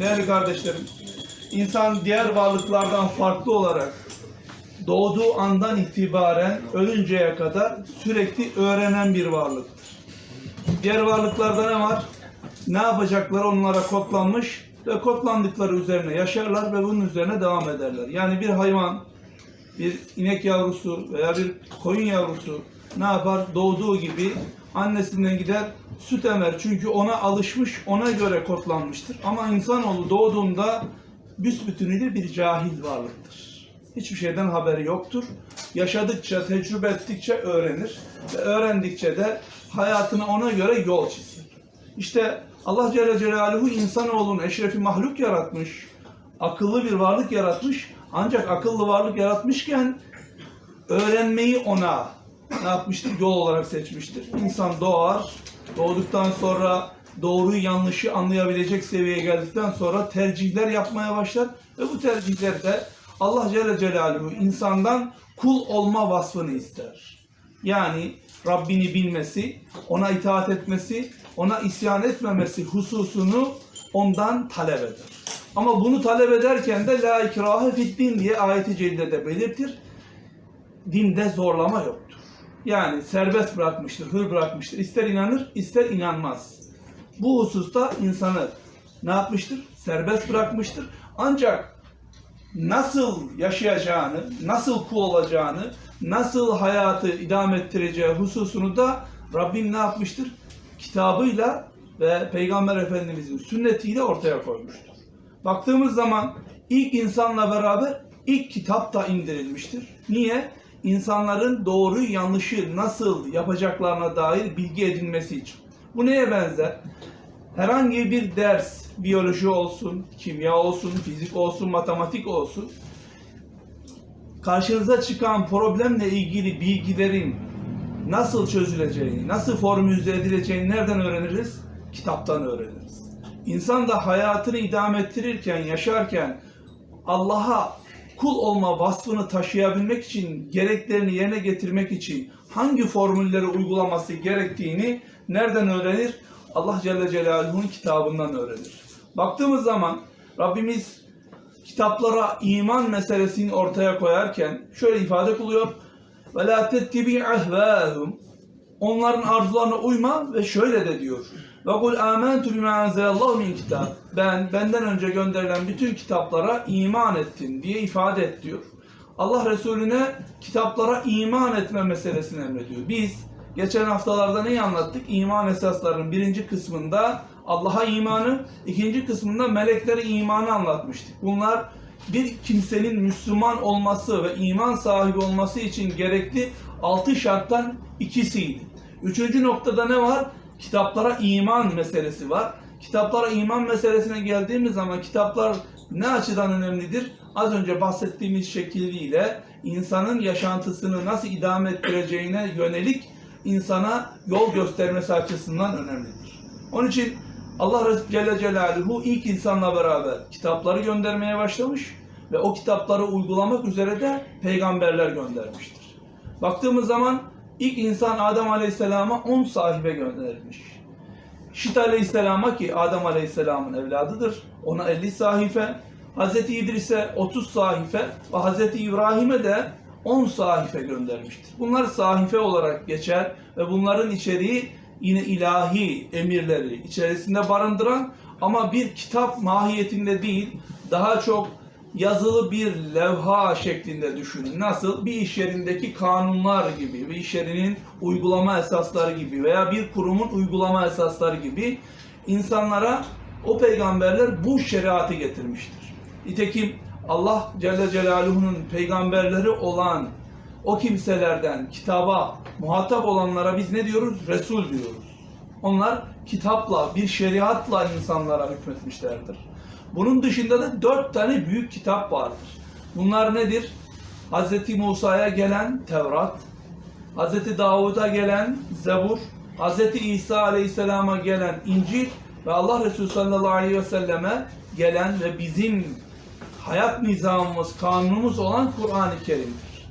Değerli kardeşlerim, insan diğer varlıklardan farklı olarak doğduğu andan itibaren ölünceye kadar sürekli öğrenen bir varlıktır. Diğer varlıklarda ne var? Ne yapacakları onlara kodlanmış ve kodlandıkları üzerine yaşarlar ve bunun üzerine devam ederler. Yani bir hayvan, bir inek yavrusu veya bir koyun yavrusu ne yapar? Doğduğu gibi annesinden gider süt emer. Çünkü ona alışmış, ona göre kodlanmıştır. Ama insanoğlu doğduğunda büsbütünüyle bir cahil varlıktır. Hiçbir şeyden haberi yoktur. Yaşadıkça, tecrübe ettikçe öğrenir. Ve öğrendikçe de hayatını ona göre yol çizer. İşte Allah Celle Celaluhu insanoğlunu eşrefi mahluk yaratmış. Akıllı bir varlık yaratmış. Ancak akıllı varlık yaratmışken öğrenmeyi ona ne yapmıştır? Yol olarak seçmiştir. İnsan doğar, doğduktan sonra doğruyu yanlışı anlayabilecek seviyeye geldikten sonra tercihler yapmaya başlar ve bu tercihlerde Allah Celle Celaluhu insandan kul olma vasfını ister. Yani Rabbini bilmesi, ona itaat etmesi, ona isyan etmemesi hususunu ondan talep eder. Ama bunu talep ederken de la ikrahe fid din diye ayeti cellede belirtir. Dinde zorlama yoktur. Yani serbest bırakmıştır, hür bırakmıştır. İster inanır, ister inanmaz. Bu hususta insanı ne yapmıştır? Serbest bırakmıştır. Ancak nasıl yaşayacağını, nasıl kul olacağını, nasıl hayatı idame ettireceği hususunu da Rabbim ne yapmıştır? Kitabıyla ve Peygamber Efendimizin sünnetiyle ortaya koymuştur. Baktığımız zaman ilk insanla beraber ilk kitap da indirilmiştir. Niye? İnsanların doğruyu yanlışı nasıl yapacaklarına dair bilgi edinmesi için. Bu neye benzer? Herhangi bir ders, biyoloji olsun, kimya olsun, fizik olsun, matematik olsun, karşınıza çıkan problemle ilgili bilgilerin nasıl çözüleceğini, nasıl formülize edileceğini nereden öğreniriz? Kitaptan öğreniriz. İnsan da hayatını idame ettirirken, yaşarken Allah'a kul olma vasfını taşıyabilmek için, gereklerini yerine getirmek için hangi formülleri uygulaması gerektiğini nereden öğrenir? Allah Celle Celaluhu'nun kitabından öğrenir. Baktığımız zaman Rabbimiz kitaplara iman meselesini ortaya koyarken şöyle ifade kılıyor. Tettibi ahvâhum. Onların arzularına uyma ve şöyle de diyor. Ve kul amentu bima enzelallahu min kitab. Ben benden önce gönderilen bütün kitaplara iman ettim diye ifade et diyor. Allah Resulüne kitaplara iman etme meselesini emrediyor. Biz geçen haftalarda neyi anlattık? İman esaslarının birinci kısmında Allah'a imanı, ikinci kısmında meleklere imanı anlatmıştık. Bunlar bir kimsenin Müslüman olması ve iman sahibi olması için gerekli altı şarttan ikisiydi. Üçüncü noktada ne var? Kitaplara iman meselesi var. Kitaplara iman meselesine geldiğimiz zaman kitaplar ne açıdan önemlidir? Az önce bahsettiğimiz şekliyle insanın yaşantısını nasıl idame ettireceğine yönelik insana yol göstermesi açısından önemlidir. Onun için Allah Resulü Celle Celaluhu ilk insanla beraber kitapları göndermeye başlamış ve o kitapları uygulamak üzere de peygamberler göndermiştir. Baktığımız zaman ilk insan Adem Aleyhisselam'a 10 sahibe gönderilmiş. Şit Aleyhisselam'a ki Adem Aleyhisselam'ın evladıdır. Ona 50 sahife. Hz. İdris'e 30 sahife ve Hz. İbrahim'e de 10 sahife göndermiştir. Bunlar sahife olarak geçer ve bunların içeriği yine ilahi emirleri içerisinde barındıran ama bir kitap mahiyetinde değil, daha çok yazılı bir levha şeklinde düşünün. Nasıl? Bir iş yerindeki kanunlar gibi, bir iş yerinin uygulama esasları gibi veya bir kurumun uygulama esasları gibi insanlara o peygamberler bu şeriatı getirmiştir. Nitekim Allah Celle Celaluhu'nun peygamberleri olan o kimselerden kitaba muhatap olanlara biz ne diyoruz? Resul diyoruz. Onlar kitapla, bir şeriatla insanlara hükmetmişlerdir. Bunun dışında da dört tane büyük kitap vardır. Bunlar nedir? Hz. Musa'ya gelen Tevrat, Hz. Davud'a gelen Zebur, Hz. İsa Aleyhisselam'a gelen İncil ve Allah Resulü sallallahu aleyhi ve selleme gelen ve bizim hayat nizamımız, kanunumuz olan Kur'an-ı Kerim'dir.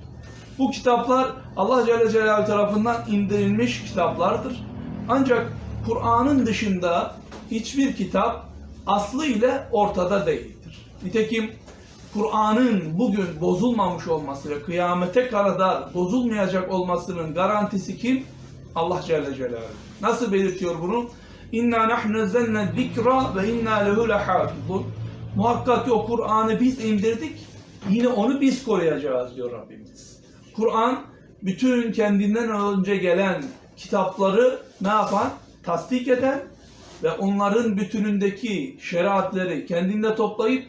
Bu kitaplar Allah Celle Celaluhu tarafından indirilmiş kitaplardır. Ancak Kur'an'ın dışında hiçbir kitap aslı ile ortada değildir. Nitekim Kur'an'ın bugün bozulmamış olması ve kıyamete kadar bozulmayacak olmasının garantisi kim? Allah Celle Celaluhu. Nasıl belirtiyor bunu? İnna nahnu nazzalna zikra ve inna lehu lehafizun. Muhakkak ki o Kur'an'ı biz indirdik. Yine onu biz koruyacağız diyor Rabbimiz. Kur'an bütün kendinden önce gelen kitapları ne yapan? Tasdik eden ve onların bütünündeki şeriatleri kendinde toplayıp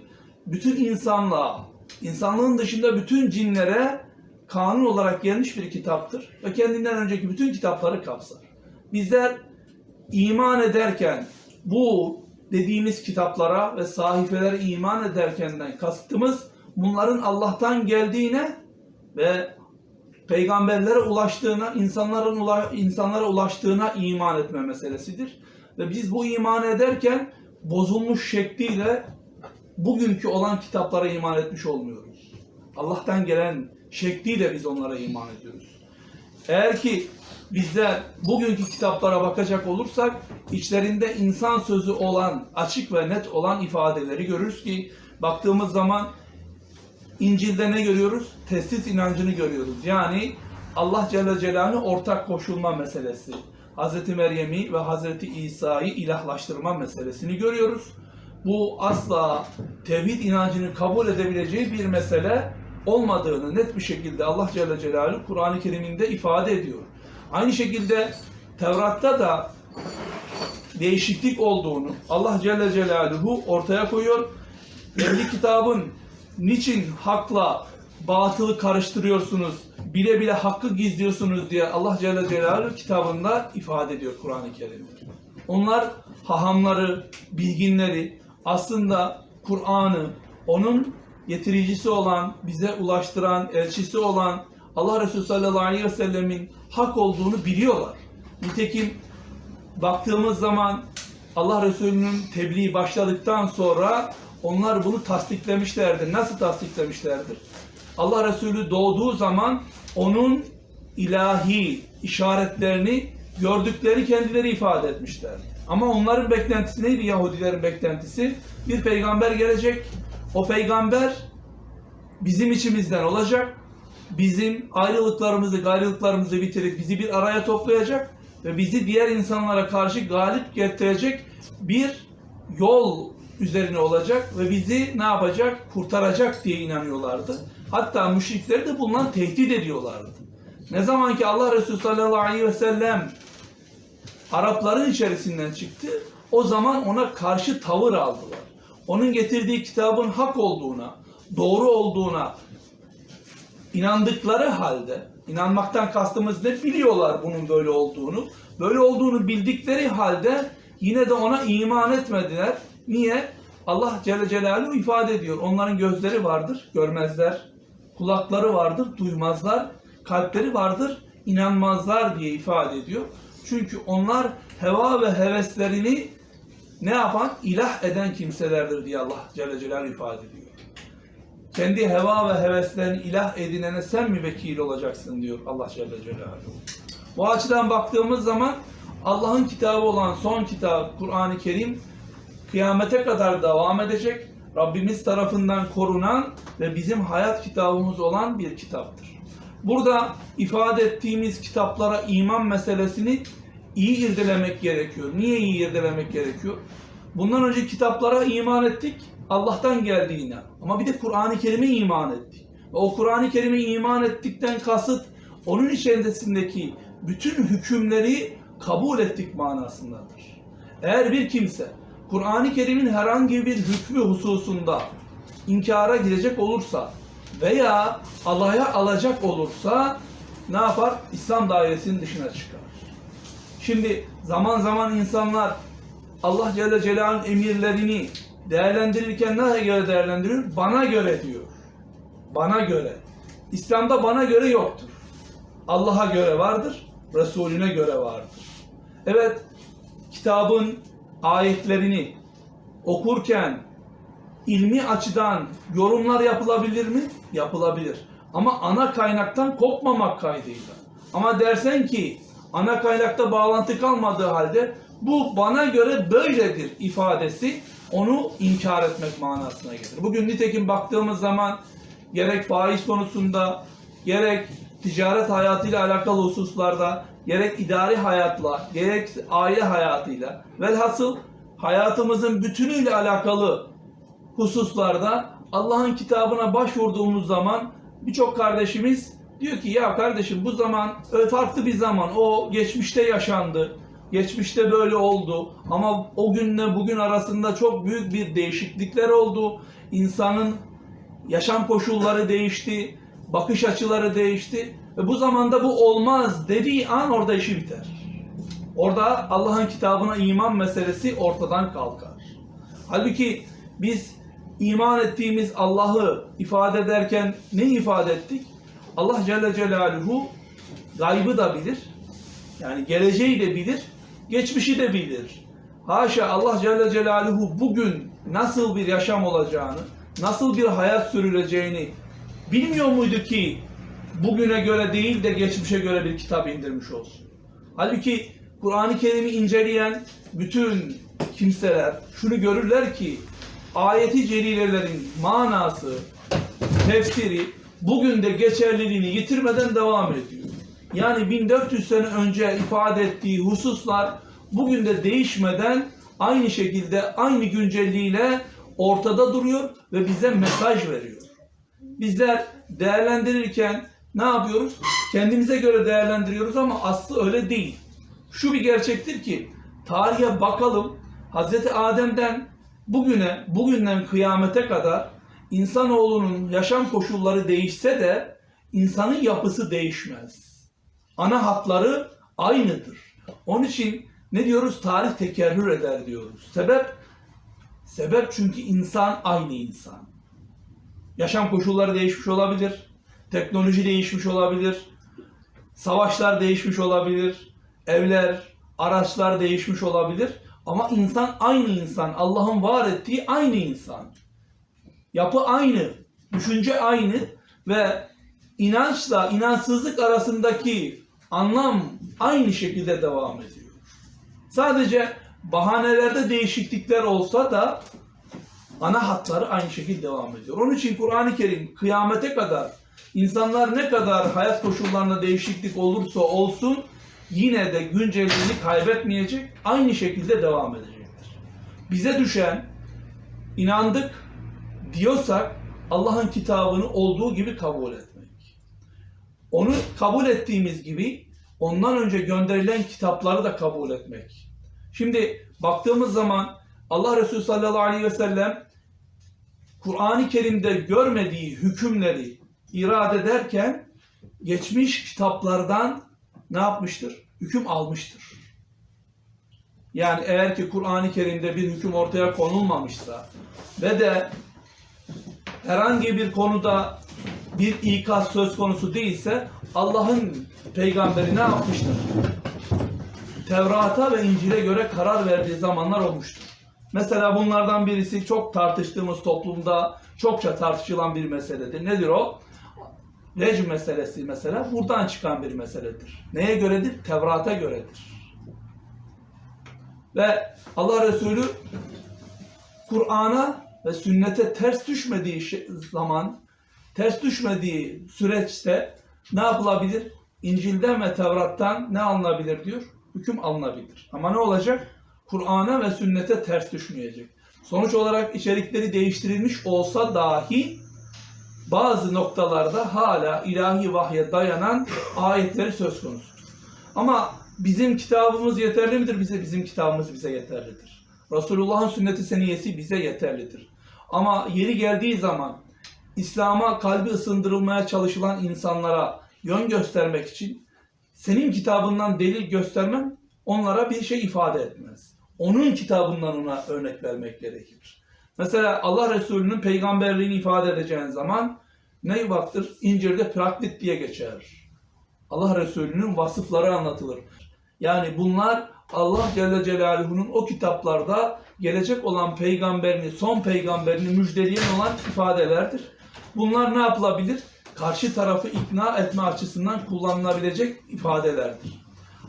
bütün insanlığa, insanlığın dışında bütün cinlere kanun olarak gelmiş bir kitaptır ve kendinden önceki bütün kitapları kapsar. Bizler iman ederken bu dediğimiz kitaplara ve sahifelere iman ederkenden kastımız bunların Allah'tan geldiğine ve peygamberlere ulaştığına, insanların ula- insanlara ulaştığına iman etme meselesidir. Ve biz bu iman ederken bozulmuş şekliyle bugünkü olan kitaplara iman etmiş olmuyoruz. Allah'tan gelen şekliyle biz onlara iman ediyoruz. Eğer ki bizler bugünkü kitaplara bakacak olursak içlerinde insan sözü olan, açık ve net olan ifadeleri görürüz ki baktığımız zaman İncil'de ne görüyoruz? Teslis inancını görüyoruz. Yani Allah Celle Celaluhu ortak koşulma meselesi. Hz. Meryem'i ve Hz. İsa'yı ilahlaştırma meselesini görüyoruz. Bu asla tevhid inancını kabul edebileceği bir mesele olmadığını net bir şekilde Allah Celle Celaluhu Kur'an-ı Kerim'inde ifade ediyor. Aynı şekilde Tevrat'ta da değişiklik olduğunu Allah Celle Celaluhu ortaya koyuyor. Kendi kitabın niçin hakla batılı karıştırıyorsunuz, bile bile hakkı gizliyorsunuz diye Allah Celle Celaluhu kitabında ifade ediyor Kur'an-ı Kerim'de. Onlar hahamları, bilginleri aslında Kur'an'ı onun getiricisi olan, bize ulaştıran, elçisi olan Allah Resulü sallallahu aleyhi ve sellemin hak olduğunu biliyorlar. Nitekim baktığımız zaman Allah Resulü'nün tebliği başladıktan sonra onlar bunu tasdiklemişlerdir. Nasıl tasdiklemişlerdir? Allah Resulü doğduğu zaman onun ilahi işaretlerini gördükleri kendileri ifade etmişler. Ama onların beklentisi neydi Yahudilerin beklentisi? Bir peygamber gelecek. O peygamber bizim içimizden olacak. Bizim ayrılıklarımızı, gayrılıklarımızı bitirip bizi bir araya toplayacak ve bizi diğer insanlara karşı galip getirecek bir yol üzerine olacak ve bizi ne yapacak? Kurtaracak diye inanıyorlardı. Hatta müşrikleri de bundan tehdit ediyorlardı. Ne zaman ki Allah Resulü sallallahu aleyhi ve sellem Arapların içerisinden çıktı, o zaman ona karşı tavır aldılar. Onun getirdiği kitabın hak olduğuna, doğru olduğuna inandıkları halde, inanmaktan kastımız ne biliyorlar bunun böyle olduğunu, böyle olduğunu bildikleri halde yine de ona iman etmediler. Niye? Allah Celle Celaluhu ifade ediyor. Onların gözleri vardır, görmezler. Kulakları vardır, duymazlar. Kalpleri vardır, inanmazlar diye ifade ediyor. Çünkü onlar heva ve heveslerini ne yapan? İlah eden kimselerdir diye Allah Celle Celaluhu ifade ediyor. Kendi heva ve heveslerini ilah edinene sen mi vekil olacaksın diyor Allah Celle Celaluhu. Bu açıdan baktığımız zaman Allah'ın kitabı olan son kitap Kur'an-ı Kerim kıyamete kadar devam edecek. Rabbimiz tarafından korunan ve bizim hayat kitabımız olan bir kitaptır. Burada ifade ettiğimiz kitaplara iman meselesini iyi irdelemek gerekiyor. Niye iyi irdelemek gerekiyor? Bundan önce kitaplara iman ettik. Allah'tan geldiğine. Ama bir de Kur'an-ı Kerim'e iman ettik. Ve o Kur'an-ı Kerim'e iman ettikten kasıt onun içerisindeki bütün hükümleri kabul ettik manasındadır. Eğer bir kimse Kur'an-ı Kerim'in herhangi bir hükmü hususunda inkara gidecek olursa veya alaya alacak olursa ne yapar? İslam dairesinin dışına çıkar. Şimdi zaman zaman insanlar Allah Celle Celaluhu'nun emirlerini değerlendirirken neye göre değerlendiriyor? Bana göre diyor. Bana göre. İslam'da bana göre yoktur. Allah'a göre vardır, Resulüne göre vardır. Evet, kitabın ayetlerini okurken ilmi açıdan yorumlar yapılabilir mi? Yapılabilir. Ama ana kaynaktan kopmamak kaydıyla. Ama dersen ki ana kaynakta bağlantı kalmadığı halde bu bana göre böyledir ifadesi onu inkar etmek manasına gelir. Bugün nitekim baktığımız zaman gerek faiz konusunda, gerek ticaret hayatıyla alakalı hususlarda, gerek idari hayatla, gerek aile hayatıyla, velhasıl hayatımızın bütünüyle alakalı hususlarda Allah'ın kitabına başvurduğumuz zaman birçok kardeşimiz diyor ki ya kardeşim bu zaman farklı bir zaman. O geçmişte yaşandı. Geçmişte böyle oldu. Ama o günle bugün arasında çok büyük bir değişiklikler oldu. İnsanın yaşam koşulları değişti. Bakış açıları değişti. Ve bu zamanda bu olmaz dediği an orada işi biter. Orada Allah'ın kitabına iman meselesi ortadan kalkar. Halbuki biz iman ettiğimiz Allah'ı ifade ederken ne ifade ettik? Allah Celle Celaluhu gaybı da bilir. Yani geleceği de bilir, geçmişi de bilir. Haşa Allah Celle Celaluhu bugün nasıl bir yaşam olacağını, nasıl bir hayat sürüleceğini bilmiyor muydu ki bugüne göre değil de geçmişe göre bir kitap indirmiş olsun. Halbuki Kur'an-ı Kerim'i inceleyen bütün kimseler şunu görürler ki ayeti celilelerin manası, tefsiri bugün de geçerliliğini yitirmeden devam ediyor. Yani 1400 sene önce ifade ettiği hususlar bugün de değişmeden aynı şekilde aynı güncelliğiyle ortada duruyor ve bize mesaj veriyor. Bizler değerlendirirken ne yapıyoruz? Kendimize göre değerlendiriyoruz ama aslı öyle değil. Şu bir gerçektir ki tarihe bakalım Hz. Adem'den bugüne, bugünden kıyamete kadar insanoğlunun yaşam koşulları değişse de insanın yapısı değişmez. Ana hatları aynıdır. Onun için ne diyoruz? Tarih tekerrür eder diyoruz. Sebep? Sebep çünkü insan aynı insan. Yaşam koşulları değişmiş olabilir. Teknoloji değişmiş olabilir. Savaşlar değişmiş olabilir. Evler, araçlar değişmiş olabilir. Ama insan aynı insan. Allah'ın var ettiği aynı insan. Yapı aynı. Düşünce aynı ve inançla inançsızlık arasındaki anlam aynı şekilde devam ediyor. Sadece bahanelerde değişiklikler olsa da ana hatları aynı şekilde devam ediyor. Onun için Kur'an-ı Kerim kıyamete kadar insanlar ne kadar hayat koşullarında değişiklik olursa olsun yine de güncelliğini kaybetmeyecek, aynı şekilde devam edecektir. Bize düşen inandık diyorsak Allah'ın kitabını olduğu gibi kabul etmek. Onu kabul ettiğimiz gibi ondan önce gönderilen kitapları da kabul etmek. Şimdi baktığımız zaman Allah Resulü sallallahu aleyhi ve sellem Kur'an-ı Kerim'de görmediği hükümleri irade ederken geçmiş kitaplardan ne yapmıştır? Hüküm almıştır. Yani eğer ki Kur'an-ı Kerim'de bir hüküm ortaya konulmamışsa ve de herhangi bir konuda bir ikaz söz konusu değilse Allah'ın peygamberi ne yapmıştır? Tevrat'a ve İncil'e göre karar verdiği zamanlar olmuştur. Mesela bunlardan birisi çok tartıştığımız toplumda çokça tartışılan bir meseledir. Nedir o? Recm meselesi mesela buradan çıkan bir meseledir. Neye göredir? Tevrat'a göredir. Ve Allah Resulü Kur'an'a ve sünnete ters düşmediği zaman, ters düşmediği süreçte ne yapılabilir? İncil'den ve Tevrat'tan ne alınabilir diyor? Hüküm alınabilir. Ama ne olacak? Kur'an'a ve sünnete ters düşmeyecek. Sonuç olarak içerikleri değiştirilmiş olsa dahi bazı noktalarda hala ilahi vahye dayanan ayetleri söz konusu. Ama bizim kitabımız yeterli midir? Bize bizim kitabımız bize yeterlidir. Resulullah'ın sünneti seniyesi bize yeterlidir. Ama yeri geldiği zaman İslam'a kalbi ısındırılmaya çalışılan insanlara yön göstermek için senin kitabından delil göstermen onlara bir şey ifade etmez. Onun kitabından ona örnek vermek gerekir. Mesela Allah Resulü'nün peygamberliğini ifade edeceğin zaman ne baktır? İncir'de praktik diye geçer. Allah Resulü'nün vasıfları anlatılır. Yani bunlar Allah Celle Celaluhu'nun o kitaplarda gelecek olan peygamberini, son peygamberini müjdeleyen olan ifadelerdir. Bunlar ne yapılabilir? Karşı tarafı ikna etme açısından kullanılabilecek ifadelerdir.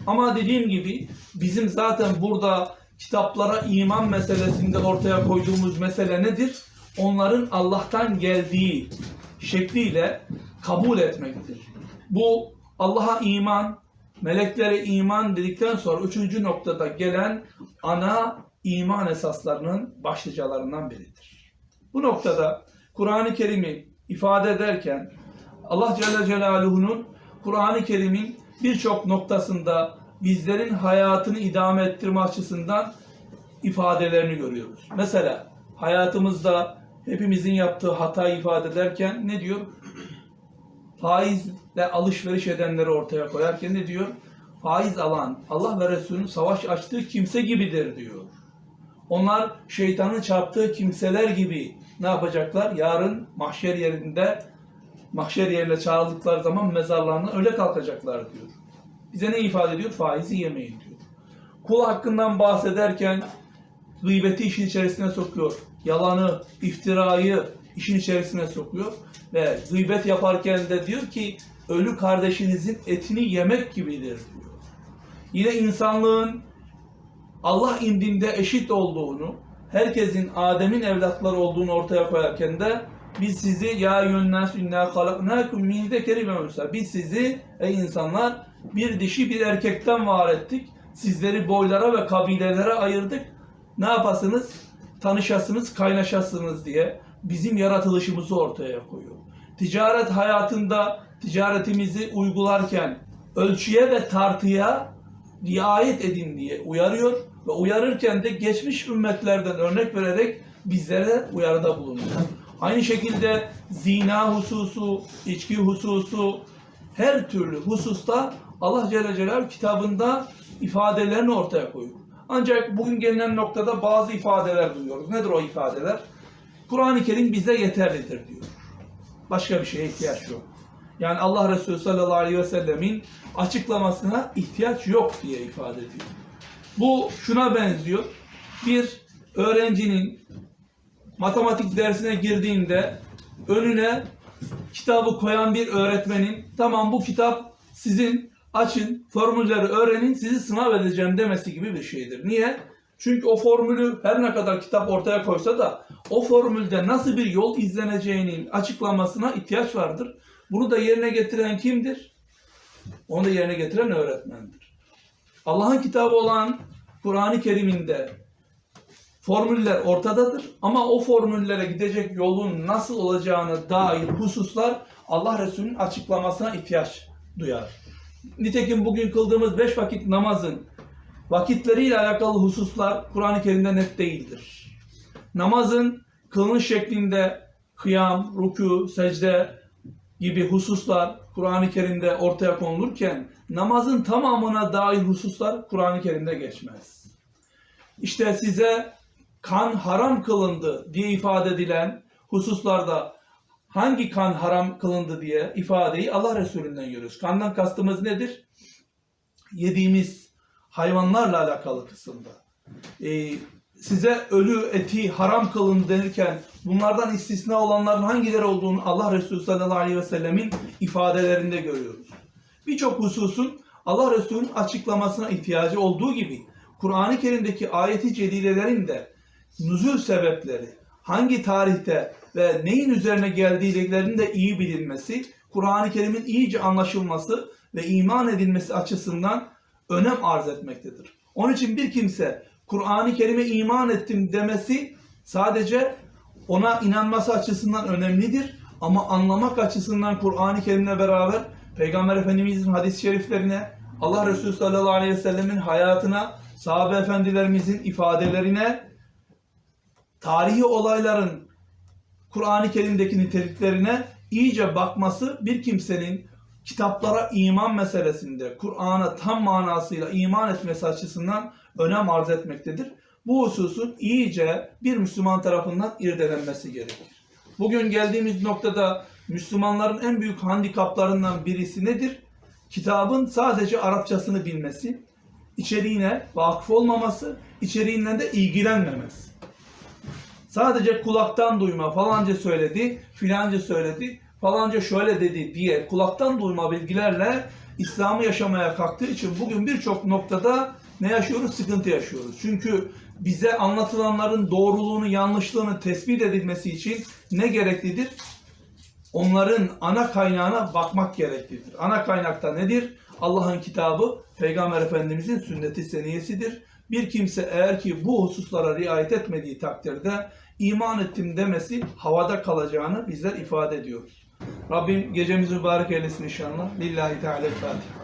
Ama dediğim gibi bizim zaten burada kitaplara iman meselesinde ortaya koyduğumuz mesele nedir? Onların Allah'tan geldiği şekliyle kabul etmektir. Bu Allah'a iman, meleklere iman dedikten sonra üçüncü noktada gelen ana iman esaslarının başlıcalarından biridir. Bu noktada Kur'an-ı Kerim'i ifade ederken Allah Celle Celaluhu'nun Kur'an-ı Kerim'in birçok noktasında bizlerin hayatını idame ettirme açısından ifadelerini görüyoruz. Mesela hayatımızda hepimizin yaptığı hatayı ifade ederken ne diyor? Faizle alışveriş edenleri ortaya koyarken ne diyor? Faiz alan Allah ve Resulünün savaş açtığı kimse gibidir diyor. Onlar şeytanın çarptığı kimseler gibi ne yapacaklar? Yarın mahşer yerinde mahşer yerine çağrıldıkları zaman mezarlarına öyle kalkacaklar diyor. Bize ne ifade ediyor? Faizi yemeyin diyor. Kul hakkından bahsederken gıybeti işin içerisine sokuyor. Yalanı, iftirayı işin içerisine sokuyor. Ve gıybet yaparken de diyor ki ölü kardeşinizin etini yemek gibidir diyor. Yine insanlığın Allah indinde eşit olduğunu, herkesin Adem'in evlatları olduğunu ortaya koyarken de biz sizi ya yunnas inna halaknakum min zekeri ve. Biz sizi ey insanlar bir dişi bir erkekten var ettik. Sizleri boylara ve kabilelere ayırdık. Ne yapasınız? Tanışasınız, kaynaşasınız diye bizim yaratılışımızı ortaya koyuyor. Ticaret hayatında ticaretimizi uygularken ölçüye ve tartıya riayet edin diye uyarıyor ve uyarırken de geçmiş ümmetlerden örnek vererek bizlere uyarıda bulunuyor. Aynı şekilde zina hususu, içki hususu, her türlü hususta Allah Celle Celaluhu kitabında ifadelerini ortaya koyuyor. Ancak bugün gelinen noktada bazı ifadeler duyuyoruz. Nedir o ifadeler? Kur'an-ı Kerim bize yeterlidir diyor. Başka bir şeye ihtiyaç yok. Yani Allah Resulü sallallahu aleyhi ve sellemin açıklamasına ihtiyaç yok diye ifade ediyor. Bu şuna benziyor. Bir öğrencinin matematik dersine girdiğinde önüne kitabı koyan bir öğretmenin tamam bu kitap sizin açın formülleri öğrenin sizi sınav edeceğim demesi gibi bir şeydir. Niye? Çünkü o formülü her ne kadar kitap ortaya koysa da o formülde nasıl bir yol izleneceğinin açıklamasına ihtiyaç vardır. Bunu da yerine getiren kimdir? Onu da yerine getiren öğretmendir. Allah'ın kitabı olan Kur'an-ı Kerim'inde formüller ortadadır ama o formüllere gidecek yolun nasıl olacağına dair hususlar Allah Resulü'nün açıklamasına ihtiyaç duyar. Nitekim bugün kıldığımız beş vakit namazın vakitleriyle alakalı hususlar Kur'an-ı Kerim'de net değildir. Namazın kılınış şeklinde kıyam, ruku, secde gibi hususlar Kur'an-ı Kerim'de ortaya konulurken namazın tamamına dair hususlar Kur'an-ı Kerim'de geçmez. İşte size kan haram kılındı diye ifade edilen hususlarda hangi kan haram kılındı diye ifadeyi Allah Resulü'nden görüyoruz. Kandan kastımız nedir? Yediğimiz hayvanlarla alakalı kısımda. Ee, size ölü eti haram kılın denirken bunlardan istisna olanların hangileri olduğunu Allah Resulü sallallahu aleyhi ve sellemin ifadelerinde görüyoruz. Birçok hususun Allah Resulü'nün açıklamasına ihtiyacı olduğu gibi Kur'an-ı Kerim'deki ayeti celilelerin de nüzul sebepleri, hangi tarihte ve neyin üzerine geldiklerinin de iyi bilinmesi, Kur'an-ı Kerim'in iyice anlaşılması ve iman edilmesi açısından önem arz etmektedir. Onun için bir kimse Kur'an-ı Kerim'e iman ettim demesi sadece ona inanması açısından önemlidir ama anlamak açısından Kur'an-ı Kerim'le beraber Peygamber Efendimiz'in hadis-i şeriflerine, Allah Resulü sallallahu aleyhi ve sellemin hayatına, sahabe efendilerimizin ifadelerine, tarihi olayların Kur'an-ı Kerim'deki niteliklerine iyice bakması bir kimsenin kitaplara iman meselesinde Kur'an'a tam manasıyla iman etmesi açısından önem arz etmektedir. Bu hususun iyice bir Müslüman tarafından irdelenmesi gerekir. Bugün geldiğimiz noktada Müslümanların en büyük handikaplarından birisi nedir? Kitabın sadece Arapçasını bilmesi, içeriğine vakıf olmaması, içeriğinden de ilgilenmemesi. Sadece kulaktan duyma falanca söyledi, filanca söyledi, falanca şöyle dedi diye kulaktan duyma bilgilerle İslam'ı yaşamaya kalktığı için bugün birçok noktada ne yaşıyoruz? Sıkıntı yaşıyoruz. Çünkü bize anlatılanların doğruluğunu, yanlışlığını tespit edilmesi için ne gereklidir? Onların ana kaynağına bakmak gereklidir. Ana kaynakta nedir? Allah'ın kitabı, Peygamber Efendimizin sünneti seniyesidir. Bir kimse eğer ki bu hususlara riayet etmediği takdirde iman ettim demesi havada kalacağını bizler ifade ediyoruz. Rabbim gecemizi mübarek eylesin inşallah. Lillahi Teala Fatiha.